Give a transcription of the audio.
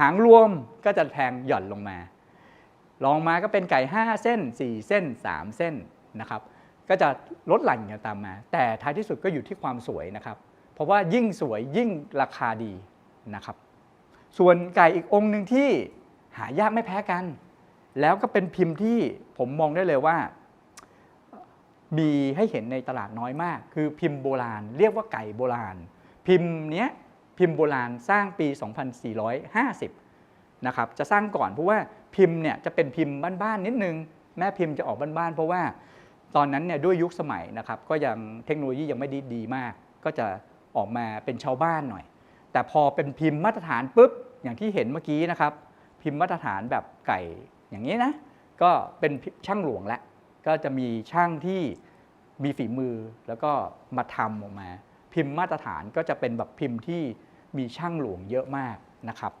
หางรวมก็จะแทงหย่อนลงมาลองมาก็เป็นไก่ 5 เส้น 4 เส้น 3 เส้นนะครับ ก็จะลดหลั่นกันตามมา แต่ท้ายที่สุดก็อยู่ที่ความสวยนะครับ เพราะว่ายิ่งสวยยิ่งราคาดีนะครับ ส่วนไก่อีกองค์หนึ่งที่หายากไม่แพ้กัน แล้วก็เป็นพิมพ์ที่ผมมองได้เลยว่า มีให้เห็นในตลาดน้อยมาก คือพิมพ์โบราณ เรียกว่าไก่โบราณ พิมพ์เนี้ย พิมพ์โบราณสร้างปี 2450 นะครับ จะสร้างก่อนเพราะว่าพิมพ์เนี่ยจะเป็นพิมพ์บ้านๆนิดนึง แม่พิมพ์จะออกบ้านๆเพราะว่าตอนนั้นเนี่ยด้วยยุคสมัยนะครับก็ยังเทคโนโลยียังไม่ดีดีมาก ก็จะออกมาเป็นชาวบ้านหน่อย แต่พอเป็นพิมพ์มาตรฐานปุ๊บอย่างที่เห็นเมื่อกี้นะครับ พิมพ์มาตรฐานแบบไก่อย่างนี้นะก็เป็นช่างหลวงแล้วก็จะมีช่างที่มีฝีมือแล้วก็มาทำออกมา พิมพ์มาตรฐานก็จะเป็นแบบพิมพ์ที่มีช่างหลวงเยอะมากนะครับ